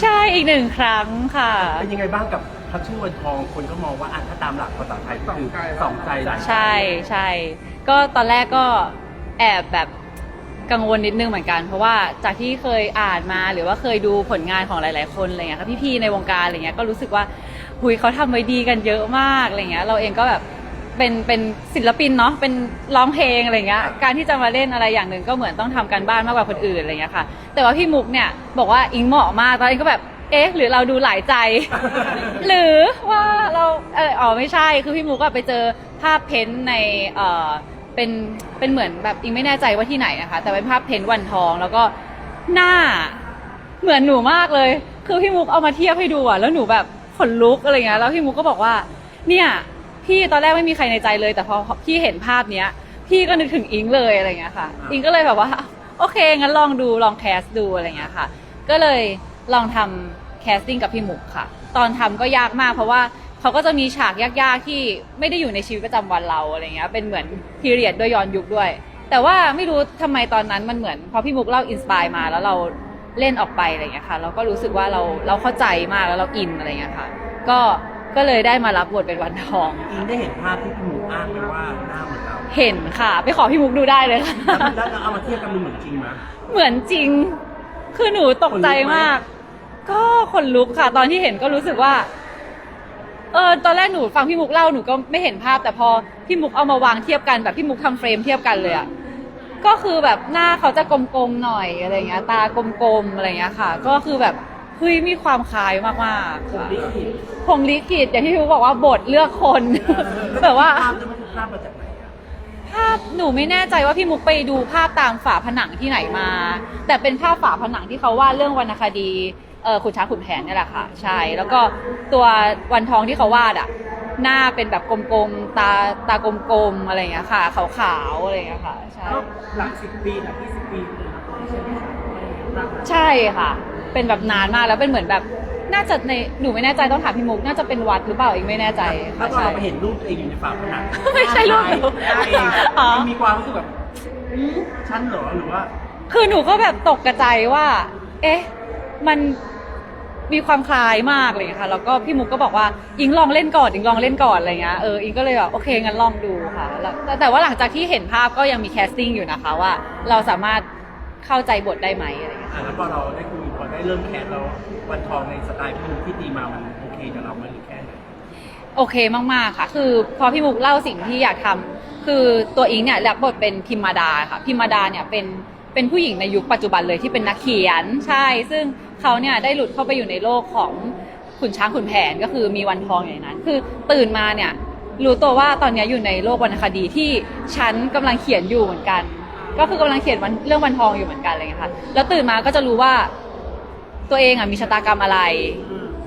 ใช่อีกหนึ่งครั้งค่ะ เป็นยังไงบ้างกับพัชชื่อวันทองคนก็มองว่าอะถ้าตามหลักภาษาไทยก็คือสองใจหลายใช่ใช่ ก็ตอนแรกก็แอบแบบกังวลนิดนึงเหมือนกัน เพราะว่าจากที่เคยอ่านมาหรือว่าเคยดูผลงานของหลาย ๆ คนอะไรเงี้ยค่ะพี่ๆในวงการอะไรเงี้ยก็รู้สึกว่าหุยเขาทำไว้ดีกันเยอะมากอะไรเงี้ยเราเองก็แบบ เป็นเป็นศิลปินเนาะเป็นร้องเพลงอะไรเงี้ยการที่จะมาเล่นอะไรอย่างหนึ่งก็เหมือนต้องทำการบ้านมากกว่าคนอื่นอะไรเงี้ยค่ะ แต่ว่าพี่มุกเนี่ยบอกว่าอิงเหมาะมากตอนนี้ก็แบบเอ๊ะหรือเราดูหลายใจ หรือว่าเราเอออ๋อไม่ใช่คือพี่มุกก็ไปเจอภาพเพ้นท์ในเออเป็นเป็นเหมือนแบบอิงไม่แน่ใจว่าที่ไหนนะคะแต่เป็นภาพเพ้นท์วันทองแล้วก็หน้าเหมือนหนูมากเลย คือพี่มุกเอามาเทียบให้ดูอะแล้วหนูแบบขนลุกอะไรเงี้ยแล้วพี่มุกก็บอกว่า เนี่ย พี่ตอนแรกไม่มีใครในใจเลย แต่พอพี่เห็นภาพเนี้ย พี่ก็นึกถึงอิงเลยอะไรเงี้ยค่ะ อิงก็เลยแบบว่า โอเคงั้นลองดูลองแคสดูอะไรเงี้ยค่ะ ก็เลยลองทำแคสติ้งกับพี่มุกค่ะ ตอนทำก็ยากมากเพราะว่าเขาก็จะมีฉากยากๆที่ไม่ได้อยู่ในชีวิตประจำวันเราอะไรเงี้ยเป็นเหมือนพีเรียดด้วยย้อนยุคด้วย แต่ว่าไม่รู้ทำไมตอนนั้นมันเหมือนพอพี่มุกเล่าอินสปายมาแล้วเราเล่นออกไปอะไรเงี้ยค่ะ เราก็รู้สึกว่าเราเราเข้าใจมากแล้วเราอินอะไรเงี้ยค่ะ ก็ ก็เลยได้มารับบทเป็นวันทอง อิงได้เห็นภาพที่พี่หมูอ้างไหมว่าหน้าเหมือนเราเห็นค่ะ ไปขอพี่มุกดูได้เลยค่ะแล้วแล้วเอามาเทียบกันมันเหมือนจริงไหม เหมือนจริง คือหนูตกใจมาก ก็ขนลุกค่ะ ตอนที่เห็นก็รู้สึกว่า เออตอนแรกหนูฟังพี่มุกเล่าหนูก็ไม่เห็นภาพ แต่พอพี่มุกเอามาวางเทียบกันแบบพี่มุกทำเฟรมเทียบกันเลยอะก็คือแบบหน้าเขาจะกลมๆหน่อยอะไรเงี้ย ตากลมๆอะไรเงี้ยค่ะ ก็คือแบบ เฮ้ยมีความคล้ายมากๆค่ะพงลิขิตอย่างที่พี่มุกบอกว่าบทเลือกคนแบบว่า ภาพจะไม่ถูกภาพมาจากไหนอะภาพหนูไม่แน่ใจว่าพี่มุกไปดูภาพตามฝาผนังที่ไหนมา แต่เป็นภาพฝาผนังที่เขาวาดเรื่องวรรณคดีเออขุนช้างขุนแผนเนี่ยแหละค่ะ ใช่ แล้วก็ตัววันทองที่เขาวาดอะ หน้าเป็นแบบกลมๆ ตาตากลมๆ อะไรอย่างเงี้ยค่ะ ขาวๆ อะไรอย่างเงี้ยค่ะ ใช่หลักสิบปีหลักยี่สิบปีใช่ไหมคะใช่ค่ะ เป็นแบบนานมากแล้วเป็นเหมือนแบบน่าจะในหนูไม่แน่ใจต้องถามพี่มุกน่าจะเป็นวัดหรือเปล่าอีกไม่แน่ใจแล้วค่ะตอนใช่เราไปเห็นรูปตัวเองอยู่ในฝาผนังไม่ใช่รูปหนูหน้าเองอ๋อมันมีความรู้สึกแบบอืมฉันเหรอหรือว่า คือหนูก็แบบตกกระใจว่า เอ๊ะ มันมีความคล้ายมากเลยค่ะ แล้วก็พี่มุกก็บอกว่าอิงลองเล่นก่อนอิงลองเล่นก่อนอะไรเงี้ยเอออิงก็เลยแบบโอเคงั้นลองดูค่ะแล้วแต่แต่ว่าหลังจากที่เห็นภาพก็ยังมีแคสติ้งอยู่นะคะว่า เราสามารถเข้าใจบทได้ไหมอะไรเงี้ยอะแล้วพอเราได้คุยพอ ได้เริ่มแคสเราวันทองในสไตล์พี่หมูที่ตีมามันโอเคกับเราไหมหรือแค่ไหนโอเคมากๆค่ะ คือพอพี่มุกเล่าสิ่งที่อยากทำคือตัวอิงเนี่ยรับบทเป็นพิมมาดาค่ะ พิมมาดาเนี่ยเป็นเป็นผู้หญิงในยุคปัจจุบันเลยที่เป็นนักเขียนใช่ ซึ่งเขาเนี่ยได้หลุดเข้าไปอยู่ในโลกของขุนช้างขุนแผนก็คือมีวันทองอย่างนั้น คือตื่นมาเนี่ยรู้ตัวว่าตอนเนี้ยอยู่ในโลกวรรณคดีที่ฉันกำลังเขียนอยู่เหมือนกัน ก็คือกำลังเขียนวันเรื่องวันทองอยู่เหมือนกันอะไรอย่างเงี้ยค่ะ แล้วตื่นมาก็จะรู้ว่า ตัวเองอะมีชะตากรรมอะไร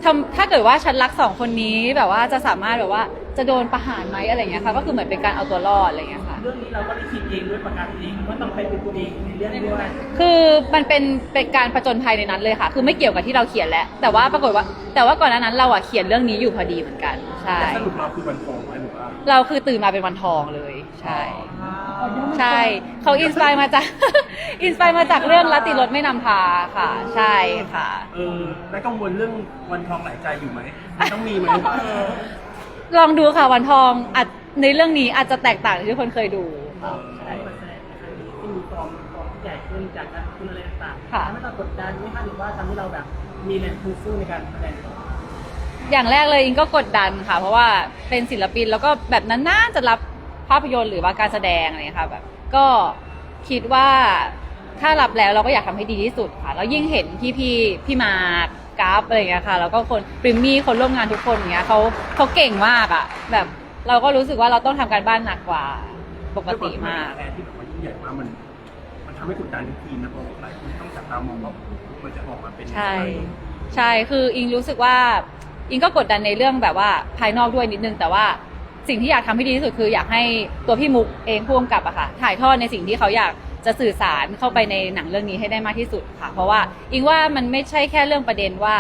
ทำถ้าเกิดว่าฉันรักสองคนนี้แบบว่าจะสามารถแบบว่าจะโดนประหารไหมอะไรอย่างเงี้ยค่ะ ก็คือเหมือนเป็นการเอาตัวรอดอะไรอย่างเงี้ยค่ะ เรื่องนี้เราก็ได้คิดเองด้วยประการเองว่าต้องไปเป็นตัวเองในเรื่องด้วย คือมันเป็นเป็นการผจญภัยในนั้นเลยค่ะ คือไม่เกี่ยวกับที่เราเขียนแล้ว แต่ว่าปรากฏว่า แต่ว่าก่อนหน้านั้นเราอะเขียนเรื่องนี้อยู่พอดีเหมือนกัน ใช่ แต่สรุปเราคือวันทองไหมหรือว่าเราคือตื่นมาเป็นวันทองเลย ใช่ ใช่เขาอินสปายมาจาก อินสปายมาจากเรื่องลัตติรถไม่นำพาค่ะ ใช่ค่ะ เออแล้วกังวลเรื่องวันทองหลายใจอยู่ไหมมันต้องมีไหมลองดูค่ะวันทองอาจในเรื่องนี้อาจจะแตกต่างจากที่คนเคยดูเออใช่แสดงที่มีฟอร์มฟอร์มที่ใหญ่ขึ้นจากการคุณอะไรต่างๆค่ะ ทำให้เรากดดันไหม่คะหรือว่าทำให้เราแบบมีแรงฮึดสู้ในการแสดงอย่างแรกเลยอิงก็กดดันค่ะ เพราะว่าเป็นศิลปินแล้วก็แบบนั้นน่าจะรับ ภาพยนตร์หรือว่าการแสดงอะไรอย่างเงี้ยค่ะแบบก็คิดว่าถ้ารับแล้วเราก็อยากทำให้ดีที่สุดค่ะแล้วยิ่งเห็นพี่พี่ๆพี่มาร์คกราฟอะไรอย่างเงี้ยค่ะแล้วก็คนปริมมี่คนร่วมงานทุกคนอย่างเงี้ยเขาเขาเก่งมากอะ แบบเราก็รู้สึกว่าเราต้องทำการบ้านหนักกว่าปกติมากแรงที่แบบว่ายิ่งใหญ่มากมันมันทำให้กดดันทุกทีมนะเพราะหลายคนต้องจับตามองว่ามันจะออกมาเป็นใช่ใช่คืออิงรู้สึกว่าอิงก็กดดันในเรื่องแบบว่าภายนอกด้วยนิดนึงแต่ว่า สิ่งที่อยากทำให้ดีที่สุดคืออยากให้ตัวพี่มุกเองพ่วงกับอะค่ะถ่ายทอดในสิ่งที่เขาอยากจะสื่อสารเข้าไปในหนังเรื่องนี้ให้ได้มากที่สุดค่ะ เพราะว่าอิงว่ามันไม่ใช่แค่เรื่องประเด็นว่า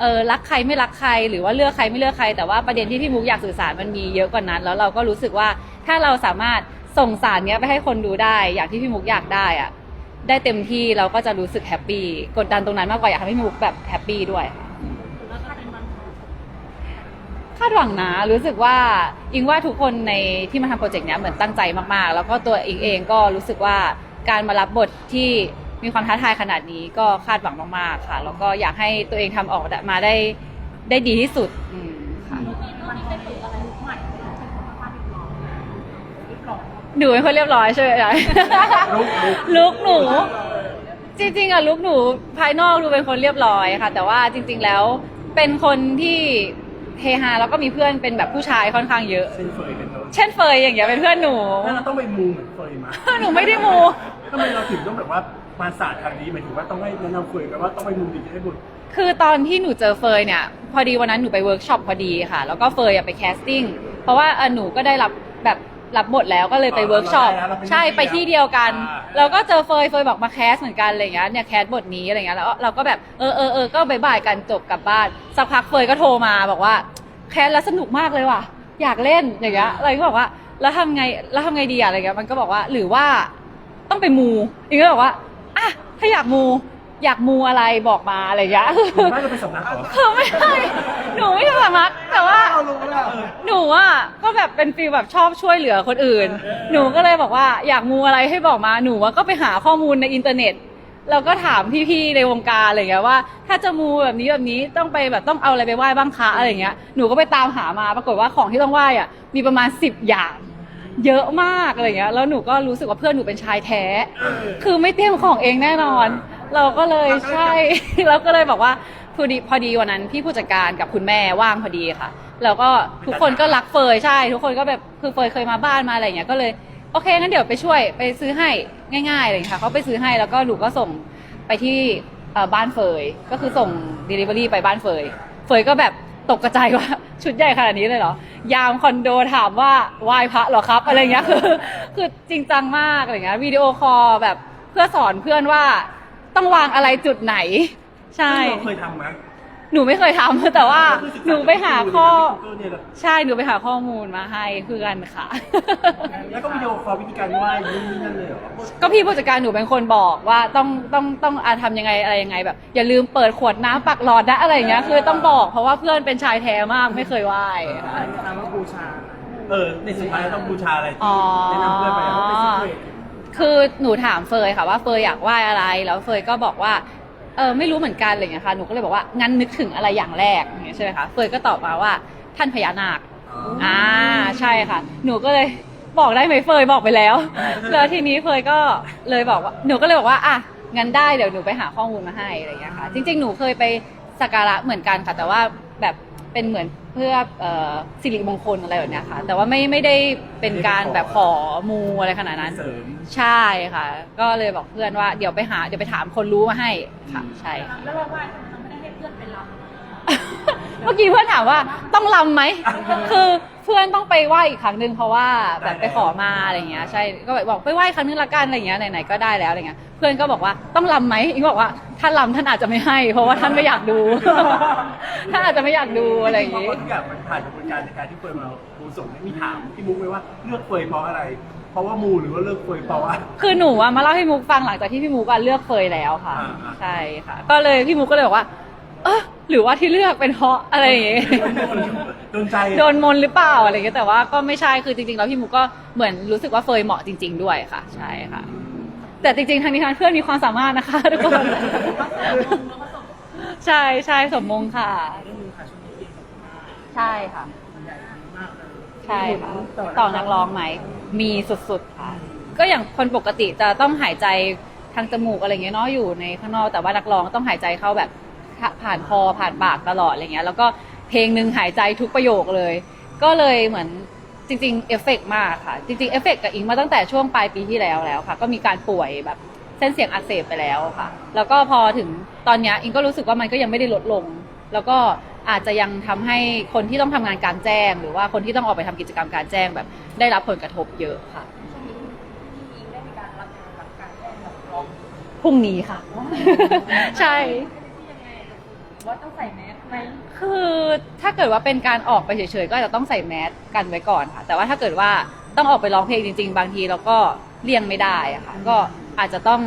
เออรักใครไม่รักใครหรือว่าเลือกใครไม่เลือกใคร แต่ว่าประเด็นที่พี่มุกอยากสื่อสารมันมีเยอะกว่านั้น แล้วเราก็รู้สึกว่าถ้าเราสามารถส่งสารเนี้ยไปให้คนดูได้ อย่างที่พี่มุกอยากได้อะได้เต็มที่เราก็จะรู้สึกแฮปปี้กดดันตรงนั้นมากกว่าอยากให้พี่มุกแบบแฮปปี้ด้วยค่ะ คาดหวังนะรู้สึกว่าอิงว่าทุกคนในที่มาทำโปรเจกต์เนี้ยเหมือนตั้งใจมากๆ แล้วก็ตัวอิงเองก็รู้สึกว่าการมารับบทที่มีความท้าทายขนาดนี้ก็คาดหวังมากๆค่ะ แล้วก็อยากให้ตัวเองทำออกมาได้ได้ดีที่สุดอืมค่ะหนูเป็นคนเรียบร้อยใช่ไหมคะลุกลุกลุกหนูจริงๆอะลุกหนูภายนอกดูเป็นคนเรียบร้อยค่ะ แต่ว่าจริง ๆแล้วเป็นคนที่ เฮฮาแล้วก็มีเพื่อนเป็นแบบผู้ชายค่อนข้างเยอะ เส้นเฟยเป็นต้นเช่นเฟยอย่างเงี้ยเป็นเพื่อนหนูถ้าเราต้องไปมูเหมือนเฟยมา หนูไม่ได้มู ทำไมเราถึงต้องแบบว่ามาศาสตร์ทางนี้หมายถึงว่าต้องให้แนะนำเฟยไปว่าต้องไปมูดีจะได้บุญคือตอนที่หนูเจอเฟยเนี่ย พอดีวันนั้นหนูไปเวิร์กช็อปพอดีค่ะ แล้วก็เฟยอะไปแคสติ้งเพราะว่าเออหนูก็ได้รับแบบ รับบทแล้วก็เลยไปเวิร์กช็อปใช่ไปที่เดียวกันเราก็เจอเฟยเฟยบอกมาแคสเหมือนกันอะไรเงี้ยเนี่ยแคสบทนี้อะไรเงี้ยแล้วเราก็แบบเออเออเออก็บายบายกันจบกลับบ้านสักพักเฟยก็โทรมาบอกว่า แคสแล้วสนุกมากเลยว่ะ อยากเล่นอย่างเงี้ยอะไรก็บอกว่าแล้วทำไงแล้วทำไงดีอะอะไรเงี้ยมันก็บอกว่าหรือว่าต้องไปมูอีกก็บอกว่าอะถ้าอยากมู อยากมูอะไรบอกมาอะไรเงี้ยหรือไม่เราไปสำนักเหรอคือไม่ใช่หนูไม่ใช่สมัครแต่ว่า เรารู้แล้วหนูอะก็แบบเป็นฟีลแบบชอบช่วยเหลือคนอื่น หนูก็เลยบอกว่าอยากมูอะไรให้บอกมาหนูอะก็ไปหาข้อมูลในอินเทอร์เน็ต แล้วก็ถามพี่ๆในวงการอะไรเงี้ยว่า ถ้าจะมูแบบนี้แบบนี้ต้องไปแบบต้องเอาอะไรไปไหว้บ้างคะอะไรเงี้ยหนูก็ไปตามหามาปรากฏว่าของที่ต้องไหว้อะมีประมาณสิบอย่าง เยอะมากอะไรเงี้ยแล้วหนูก็รู้สึกว่าเพื่อนหนูเป็นชายแท้ คือไม่เตรียมของเองแน่นอน เราก็เลยใช่ เราก็เลยบอกว่าพอดีพอดีวันนั้นพี่ผู้จัดการกับคุณแม่ว่างพอดีค่ะ แล้วก็ทุกคนก็รักเฟยใช่ ทุกคนก็แบบคือเฟยเคยมาบ้านมาอะไรอย่างเงี้ยก็เลยโอเคงั้นเดี๋ยวไปช่วยไปซื้อให้ง่ายๆเลยค่ะเขาไปซื้อให้แล้วก็หนูก็ส่งไปที่เอ่อบ้านเฟยก็คือส่ง Delivery ไปบ้านเฟยเฟยก็แบบตกกระจายว่าชุดใหญ่ขนาดนี้เลยเหรอ ยามคอนโดถามว่าไหว้พระเหรอครับ อะไรเงี้ยคือคือจริงจังมากอะไรเงี้ยวิดีโอคอลแบบเพื่อสอนเพื่อนว่า ต้องวางอะไรจุดไหน ใช่ เราเคยทำไหมหนูไม่เคยทำแต่ว่าหนูไปหาข้อ เนี่ยแหละใช่หนูไปหาข้อมูลมาให้เพื่อนค่ะ แล้วก็วิดีโอคอลวิธีการไหว้นู่นนี่นั่นเลยเหรอก็พี่ผู้จัดการหนูเป็นคนบอกว่าต้องต้องต้องอาทำยังไงอะไรยังไงแบบ อย่าลืมเปิดขวดน้ำปักหลอดนะอะไรอย่างเงี้ยคือต้องบอกเพราะว่าเพื่อนเป็นชายแท้มากไม่เคยไหว้ตามว่าบูชา เออในสุดท้ายเราต้องบูชาอะไรอ๋ที่อแนะนำเพื่อนไปว่าเป็นซีเครต คือหนูถามเฟยค่ะว่าเฟยอยากไหว้อะไร แล้วเฟยก็บอกว่า เออไม่รู้เหมือนกันอะไรอย่างเงี้ยค่ะ หนูก็เลยบอกว่างั้นนึกถึงอะไรอย่างแรกอย่างเงี้ยใช่ไหมคะ เฟยก็ตอบมาว่าท่านพญานาค อ่าใช่ค่ะ หนูก็เลยบอกได้ไหมเฟยบอกไปแล้ว แล้วทีนี้เฟยก็เลยบอกว่า หนูก็เลยบอกว่าอะงั้นได้เดี๋ยวหนูไปหาข้อมูลมาให้อะไรอย่างเงี้ยค่ะ จริง ๆ หนูเคยไปสักการะเหมือนกันค่ะ แต่ว่าแบบเป็นเหมือน เพื่อเอ่อสิริมงคลอะไรแบบเนี้ยค่ะ แต่ว่าไม่ไม่ได้เป็นการแบบขอมูอะไรขนาดนั้น เสริม ใช่ค่ะ ก็เลยบอกเพื่อนว่าเดี๋ยวไปหา เดี๋ยวไปถามคนรู้มาให้ค่ะใช่ค่ะ แล้วเราไหว้ทำไมเราไม่ได้ให้เพื่อนไปรับ เมื่อกี้เพื่อนถามว่าต้องลำไหม คือเพื่อนต้องไปไหว้อีกครั้งหนึ่งเพราะว่าแบบไปขอมาอะไรเงี้ยใช่ก็แบบบอกไปไหว้ครั้งนึงละกันอะไรเงี้ยไหนๆก็ได้แล้วอะไรเงี้ยเพื่อนก็บอกว่าต้องลำไหมอีกบอกว่า ถ้าลำท่านอาจจะไม่ให้ เพราะว่าท่านไม่อยากดู ท่านอาจจะไม่อยากดูอะไรอย่างงี้งี้ทุกอย่างมันผ่านกระบวนการในการที่เฟยมาบูส่งเนี่ยมีถามพี่มุกไหมว่าเลือกเฟยเพราะอะไร เพราะว่ามูหรือว่าเลือกเฟยเพราะว่า คือหนูอะมาเล่าให้มุกฟังหลังจากที่พี่มุกอะเลือกเฟยแล้วค่ะ อ่าอ่าใช่ค่ะ ก็เลยพี่มุกก็เลยบอกว่า เออหรือว่าที่เลือกเป็นเพราะอะไรอย่างงี้ โดนใจโดนมนต์หรือเปล่าอะไรเงี้ยแต่ว่าก็ไม่ใช่คือจริงๆแล้วพี่มุกก็เหมือนรู้สึกว่าเฟยเหมาะจริง ๆ ด้วยค่ะ ใช่ค่ะ แต่จริงๆทางนี้ทางเพื่อนมีความสามารถนะคะทุกคน ใช่ใช่สมมงค่ะ ใช่ค่ะ ใช่ค่ะต่อนักร้องไหม มีสุดๆค่ะ ก็อย่างคนปกติจะต้องหายใจทางจมูกอะไรเงี้ยเนาะอยู่ในข้างนอกแต่ว่านักร้องต้องหายใจเข้าแบบผ่านคอผ่านปากตลอดอะไรเงี้ย แล้วก็เพลงหนึ่งหายใจทุกประโยคเลย ก็เลยเหมือน จริงๆเอฟเฟกต์มากค่ะ จริงๆเอฟเฟกต์กับอิงมาตั้งแต่ช่วงปลายปีที่แล้วแล้วค่ะ ก็มีการป่วยแบบเส้นเสียงอักเสบไปแล้วค่ะ แล้วก็พอถึงตอนเนี้ยอิงก็รู้สึกว่ามันก็ยังไม่ได้ลดลง แล้วก็อาจจะยังทำให้คนที่ต้องทำงานกลารแจ้ง หรือว่าคนที่ต้องออกไปทำกิจกรรมกลารแจ้งแบบ ได้รับผลกระทบเยอะค่ะช่วงนี้ที่อิงได้มีการรับงานรับการแจ้งกับร้องพรุ่งนี้ค่ะ ใช่ที่ยังไงว่าต้องใส่แมส ไหมคือถ้าเกิดว่าเป็นการออกไปเฉยๆ ก็อาจจะต้องใส่แมสกันไว้ก่อนค่ะ แต่ว่าถ้าเกิดว่าต้องออกไปร้องเพลงจริง ๆ บางทีเราก็เลี่ยงไม่ได้อะค่ะ ก็อาจจะต้อง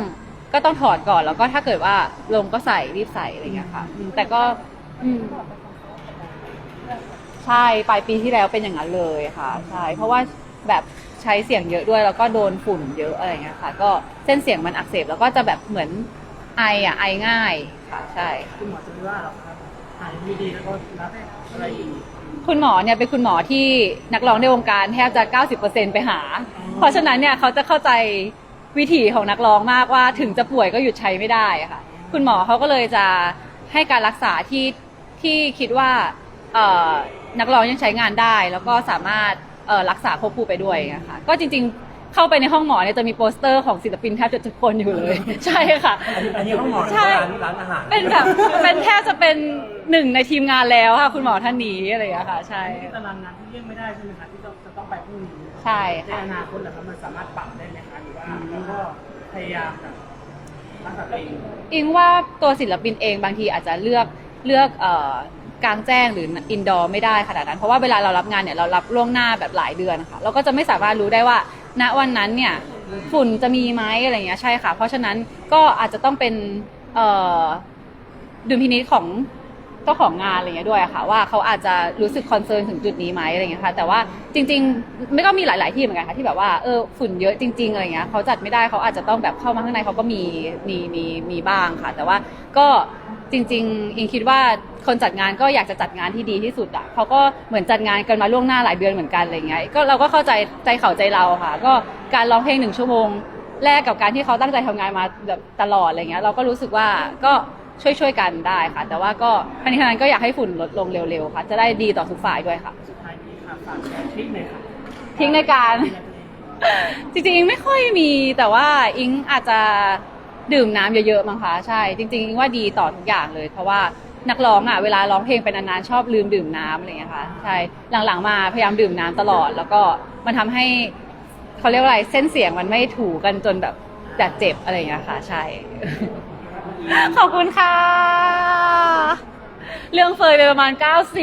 ก็ต้องถอดก่อนแล้วก็ถ้าเกิดว่าลงก็ใส่รีบใส่อะไรอย่างเงี้ยค่ะอืมแต่ก็อืม ใช่ปลายปีที่แล้วเป็นอย่างนั้นเลยค่ะใช่เพราะว่าแบบใช้เสียงเยอะด้วย แล้วก็โดนฝุ่นเยอะอะไรอย่างเงี้ยค่ะ ก็เส้นเสียงมันอักเสบแล้วก็จะแบบเหมือนไออะไอง่ายค่ะ ใช่ คุณหมอจะไม่ว่าหรอกครับ หายไม่ดีแล้วก็รับอะไรอีกคุณหมอเนี่ยเป็นคุณหมอที่นักร้องในวงการแทบจะ 90%ไปหา เพราะฉะนั้นเนี่ยเขาจะเข้าใจวิถีของนักร้องมากว่าถึงจะป่วยก็หยุดใช้ไม่ได้อะค่ะ คุณหมอเขาก็เลยจะให้การรักษาที่ที่คิดว่าเอ่อนักร้องยังใช้งานได้ แล้วก็สามารถเอ่อรักษาควบคู่ไปด้วยอะค่ะก็จริงๆ เข้าไปในห้องหมอเนี่ยจะมีโปสเตอร์ของศิลปินแทบจะทุกคนอยู่เลย ใช่ค่ะ อันนี้อันนี้ห้องหมอหรือใช่ว่าร้านร้านอาหารเป็นแบบเป็นแทบจะเป็นหนึ่งในทีมงานแล้วค่ะ คุณหมอท่านนี้อะไรอย่างเงี้ยค่ะ ใช่ ที่ตารางงานที่เลี่ยงไม่ได้ใช่ไหมคะที่ต้องจะต้องไปพรุ่งนี้ใช่ในค่ะอนาคตเหรอครับมันสามารถปรับได้ไหมคะหรือว่าแล้วก็พยายามแบบรักษาตัวเองอิงว่าตัวศิลปินเองบางทีอาจจะเลือกเลือกเอ่อกลางแจ้งหรืออินดอร์ไม่ได้ขนาดนั้น เพราะว่าเวลาเรารับงานเนี่ยเรารับล่วงหน้าแบบหลายเดือนค่ะเราก็จะไม่สามารถรู้ได้ว่า ณวันนั้นเนี่ยฝุ่นจะมีไหมอะไรเงี้ยใช่ค่ะ เพราะฉะนั้นก็อาจจะต้องเป็นเอ่อดุลพินิจของเจ้าของงานอะไรเงี้ยด้วยค่ะ ว่าเขาอาจจะรู้สึกคอนเซิร์นถึงจุดนี้ไหมอะไรเงี้ยค่ะ แต่ว่าจริงๆ ไม่ก็มีหลาย ๆ ที่เหมือนกันค่ะที่แบบว่าเออฝุ่นเยอะจริง ๆ อะไรเงี้ยเขาจัดไม่ได้เขาอาจจะต้องแบบเข้ามาข้างในเขาก็มีมีมีมีบ้างค่ะ แต่ว่าก็ จริง ๆ อิงคิดว่าคนจัดงานก็อยากจะจัดงานที่ดีที่สุดอะเขาก็เหมือนจัดงานกันมาล่วงหน้าหลายเดือนเหมือนกันอะไรเงี้ยก็เราก็เข้าใจใจเขาใจเราค่ะ ก็การร้องเพลงหนึ่งชั่วโมงแลกกับการที่เขาตั้งใจทำงานมาแบบตลอดอะไรเงี้ยเราก็รู้สึกว่าก็ช่วยช่วยๆกันได้ค่ะ แต่ว่าก็ทั้งนี้ทั้งนั้นก็อยากให้ฝุ่นลดลงเร็วๆค่ะ จะได้ดีต่อทุกฝ่ายด้วยค่ะสุดท้ายนี้ค่ะฝากแชร์ทริคหน่อยค่ะทิ้งในการ จริงๆอิงไม่ค่อยมีแต่ว่าอิงอาจจะ ดื่มน้ำเยอะๆมั้งคะใช่ จริงๆว่าดีต่อทุกอย่างเลย เพราะว่านักร้องอะเวลาร้องเพลงไปนานๆชอบลืมดื่มน้ำอะไรอย่างเงี้ยค่ะใช่หลังๆมาพยายามดื่มน้ำตลอด แล้วก็มันทำให้เขาเรียกว่าอะไรเส้นเสียงมันไม่ถูกันจนแบบจะเจ็บอะไรอย่างเงี้ยค่ะ ใช่ ขอบคุณค่ะ เรื่องเฟยไปประมาณ 90